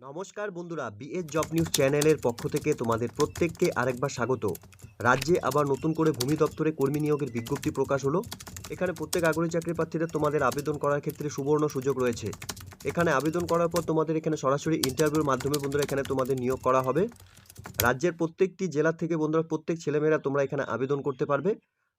নমস্কার বন্ধুরা BS job news চ্যানেলের পক্ষ থেকে তোমাদের প্রত্যেককে আরেকবার স্বাগত। রাজ্যে আবার নতুন করে ভূমি দপ্তরে কর্মী নিয়োগের বিজ্ঞপ্তি প্রকাশ হলো। এখানে প্রত্যেক আগ্রহী চাকরি প্রার্থীদের তোমাদের আবেদন করার ক্ষেত্রে সুবর্ণ সুযোগ রয়েছে। এখানে আবেদন করার পর তোমাদের এখানে সরাসরি ইন্টারভিউর মাধ্যমে বন্ধুরা এখানে তোমাদের নিয়োগ করা হবে। রাজ্যের প্রত্যেকটি জেলা থেকে বন্ধুরা প্রত্যেক ছেলেমেয়েরা তোমরা এখানে আবেদন করতে পারবে।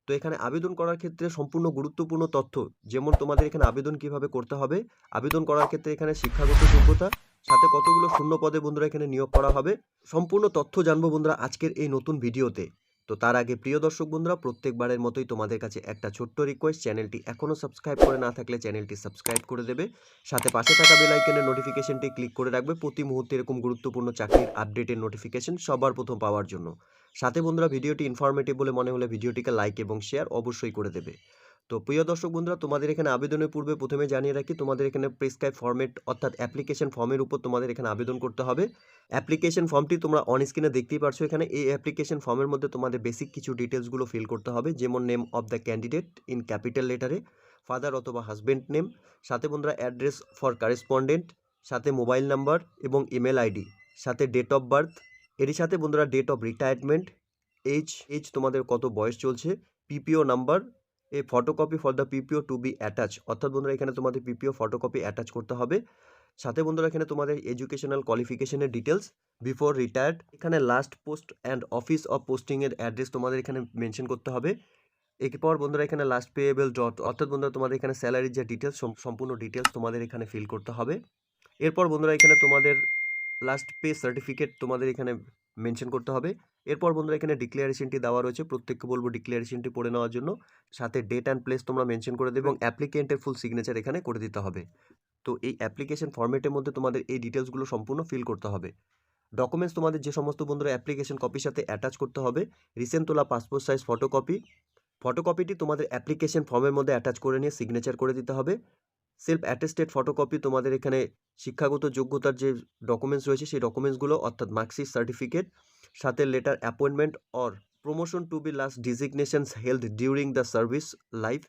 তো এখানে আবেদন করার ক্ষেত্রে সম্পূর্ণ গুরুত্বপূর্ণ তথ্য, যেমন তোমাদের এখানে আবেদন কীভাবে করতে হবে, আবেদন করার ক্ষেত্রে এখানে শিক্ষাগত যোগ্যতা সাথে কতগুলো শূন্য পদে বন্ধুরা এখানে নিয়োগ করা হবে। সম্পূর্ণ তথ্য জানব বন্ধুরা আজকের এই নতুন ভিডিওতে। তো তার আগে প্রিয় দর্শক বন্ধুরা, প্রত্যেকবারের মতোই তোমাদের কাছে একটা ছোট্ট রিকোয়েস্ট চ্যানেলটি এখনও সাবস্ক্রাইব করে না থাকলে চ্যানেলটি সাবস্ক্রাইব করে দেবে। সাথে পাশে থাকা বেল আইকনের নোটিফিকেশনটি ক্লিক করে রাখবে। প্রতি মুহূর্তে এরকম গুরুত্বপূর্ণ চাকরির আপডেটের নোটিফিকেশন সবার প্রথম পাওয়ার জন্য। সাথে বন্ধুরা, ভিডিওটি ইনফরমেটিভ বলে মনে হলে ভিডিওটিকে লাইক এবং শেয়ার অবশ্যই করে দেবে। তো প্রিয় দর্শক বন্ধুরা, তোমাদের এখানে আবেদনের পূর্বে প্রথমে জানিয়ে রাখি, তোমাদের এখানে প্রেসক্রাইব ফর্মেট অর্থাৎ অ্যাপ্লিকেশন ফর্মের উপর তোমাদের এখানে আবেদন করতে হবে। অ্যাপ্লিকেশন ফর্মটি তোমরা অন স্ক্রিনে দেখতেই পারছ এখানে। এই অ্যাপ্লিকেশন ফর্মের মধ্যে তোমাদের বেসিক কিছু ডিটেলসগুলো ফিল করতে হবে, যেমন name of the candidate in capital লেটারে father অথবা হাজব্যান্ড নেম সাথে বন্ধুরা অ্যাড্রেস ফর কারেসপন্ডেন্ট সাথে মোবাইল নাম্বার এবং ইমেল আইডি সাথে ডেট অফ বার্থ এরই সাথে বন্ধুরা date of retirement age age তোমাদের কত বয়স চলছে PPO number a photocopy for the PPO to be attach অর্থাৎ বন্ধুরা, এখানে তোমাদের পিপিও ফটোকপি অ্যাটাচ করতে হবে। সাথে বন্ধুরা, এখানে তোমাদের এডুকেশনাল কোয়ালিফিকেশনের ডিটেলস বিফোর রিটায়ার্ড এখানে last post and office of পোস্টিংয়ের address তোমাদের এখানে মেনশন করতে হবে। এরপর বন্ধুরা, এখানে লাস্ট পেয়েবল ডট অর্থাৎ বন্ধুরা, তোমাদের এখানে স্যালারির যে ডিটেলস সম্পূর্ণ ডিটেলস তোমাদের এখানে ফিল করতে হবে। এরপর বন্ধুরা, এখানে তোমাদের লাস্ট পে সার্টিফিকেট তোমাদের এখানে মেনশন করতে হবে। এরপর বন্ধুরা এখানে ডিক্লারেশনটি দেওয়া রয়েছে। প্রত্যেককে বলব ডিক্লারেশনটি পড়ে নেওয়ার জন্য। সাথে ডেট অ্যান্ড প্লেস তোমরা মেনশন করে দেবে এবং অ্যাপ্লিকেন্টের ফুল সিগনেচার এখানে করে দিতে হবে। তো এই অ্যাপ্লিকেশন ফর্মেটের মধ্যে তোমাদের এই ডিটেলসগুলো সম্পূর্ণ ফিল করতে হবে। ডকুমেন্টস তোমাদের যে সমস্ত বন্ধুরা অ্যাপ্লিকেশন কপির সাথে অ্যাটাচ করতে হবে রিসেন্ট তোলা পাসপোর্ট সাইজ ফটোকপি ফটোকপিটি তোমাদের অ্যাপ্লিকেশন ফর্মের মধ্যে অ্যাটাচ করে নিয়ে সিগনেচার করে দিতে হবে। সেলফ অ্যাটেস্টেড ফটোকপি তোমাদের এখানে শিক্ষাগত যোগ্যতার যে ডকুমেন্টস রয়েছে, সেই ডকুমেন্টসগুলো অর্থাৎ মার্কশিট সার্টিফিকেট সাথে letter appointment or promotion to be last designations health during the service life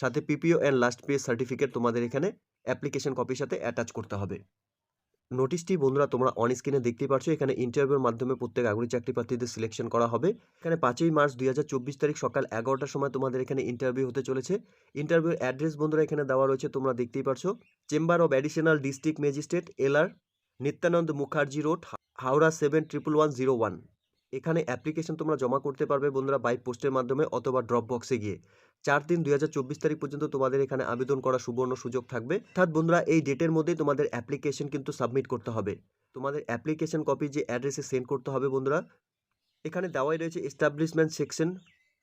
সাথে PPO and last pay certificate তোমাদের এখানে অ্যাপ্লিকেশন কপির সাথে অ্যাটাচ করতে হবে। নোটিশটি বন্ধুরা তোমরা অন স্ক্রিনে দেখতেই পারছ, এখানে ইন্টারভিউর মাধ্যমে প্রত্যেক আগ্রহী চাকরি প্রার্থীদের সিলেকশন করা হবে। এখানে পাঁচই মার্চ দুই হাজার চব্বিশ তারিখ সকাল এগারোটার সময় তোমাদের এখানে ইন্টারভিউ হতে চলেছে। ইন্টারভিউর অ্যাড্রেস বন্ধুরা এখানে দেওয়া রয়েছে, তোমরা দেখতেই পারছ। Chamber of additional district magistrate LR Nityananda Mukherjee road, Howrah seven triple one zero one এখানে অ্যাপ্লিকেশন তোমরা জমা করতে পারবে বন্ধুরা বাই পোস্টের মাধ্যমে অথবা ড্রপ বক্সে গিয়ে। চার দিন দুই তারিখ পর্যন্ত তোমাদের এখানে আবেদন করার সুবর্ণ সুযোগ থাকবে। অর্থাৎ বন্ধুরা এই ডেটের মধ্যেই তোমাদের অ্যাপ্লিকেশন কিন্তু সাবমিট করতে হবে। তোমাদের অ্যাপ্লিকেশন কপি যে অ্যাড্রেসে সেন্ড করতে হবে বন্ধুরা, এখানে দেওয়াই রয়েছে establishment section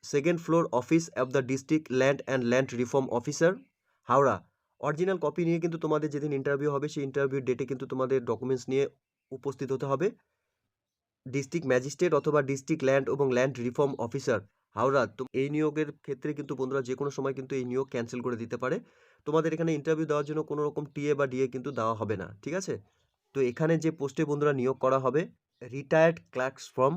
second floor office of the district land and land reform officer Howrah. Original copy নিয়ে কিন্তু তোমাদের যেদিন ইন্টারভিউ হবে, সেই ইন্টারভিউ ডেটে কিন্তু তোমাদের ডকুমেন্টস নিয়ে উপস্থিত হতে হবে। ডিস্ট্রিক্ট ম্যাজিস্ট্রেট অথবা ডিস্ট্রিক্ট ল্যান্ড এবং ল্যান্ড রিফর্ম অফিসার হাওড়া। তো এই নিয়োগের ক্ষেত্রে কিন্তু বন্ধুরা যে কোনো সময় কিন্তু এই নিয়োগ ক্যান্সেল করে দিতে পারে। তোমাদের এখানে ইন্টারভিউ দেওয়ার জন্য কোনো রকম টিএ বা ডিএ কিন্তু দেওয়া হবে না, ঠিক আছে? তো এখানে যে পোস্টে বন্ধুরা নিয়োগ করা হবে retired clerks from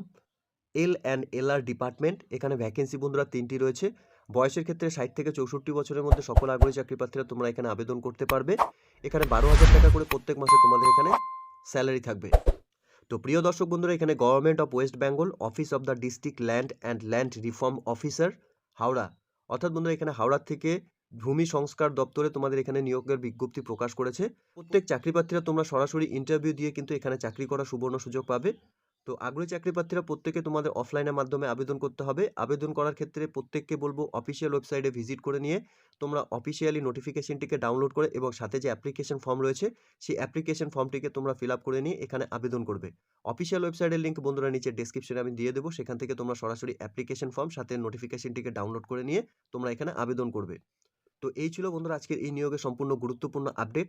L and L R department এখানে ভ্যাকেন্সি বন্ধুরা তিনটি রয়েছে। বয়সের ক্ষেত্রে ষাট থেকে চৌষট্টি বছরের মধ্যে সকল আগ্রহী চাকরি প্রার্থীরা তোমরা এখানে আবেদন করতে পারবে। এখানে বারো হাজার টাকা করে প্রত্যেক মাসে তোমাদের এখানে স্যালারি থাকবে। তো প্রিয় দর্শক বন্ধুরা, এখানে government of West Bengal office of the district land and land reform officer Howrah. অর্থাৎ বন্ধুরা, এখানে হাওড়ার থেকে ভূমি সংস্কার দপ্তরে তোমাদের এখানে নিয়োগের বিজ্ঞপ্তি প্রকাশ করেছে। প্রত্যেক চাকরি প্রার্থীরা তোমরা সরাসরি ইন্টারভিউ দিয়ে কিন্তু এখানে চাকরি করার সুবর্ণ সুযোগ পাবে। তো আগ্রহী চাকরি প্রার্থীরা প্রত্যেকে তোমাদের অফলাইনের মাধ্যমে আবেদন করতে হবে। আবেদন করার ক্ষেত্রে প্রত্যেককে বলব অফিসিয়াল ওয়েবসাইটে ভিজিট করে নিয়ে তোমরা অফিসিয়ালি নোটিফিকেশনটিকে ডাউনলোড করে এবং সাথে যে অ্যাপ্লিকেশন ফর্ম রয়েছে, সেই অ্যাপ্লিকেশন ফর্মটিকে তোমরা ফিল আপ করে নিয়ে এখানে আবেদন করবে। অফিসিয়াল ওয়েবসাইটের লিঙ্ক বন্ধুরা নিচে ডেসক্রিপশনে আমি দিয়ে দেবো। সেখান থেকে তোমরা সরাসরি অ্যাপ্লিকেশন ফর্ম সাথে নোটিফিকেশনটিকে ডাউনলোড করে নিয়ে তোমরা এখানে আবেদন করবে। তো এই ছিল বন্ধুরা আজকের এই নিয়োগের সম্পূর্ণ গুরুত্বপূর্ণ আপডেট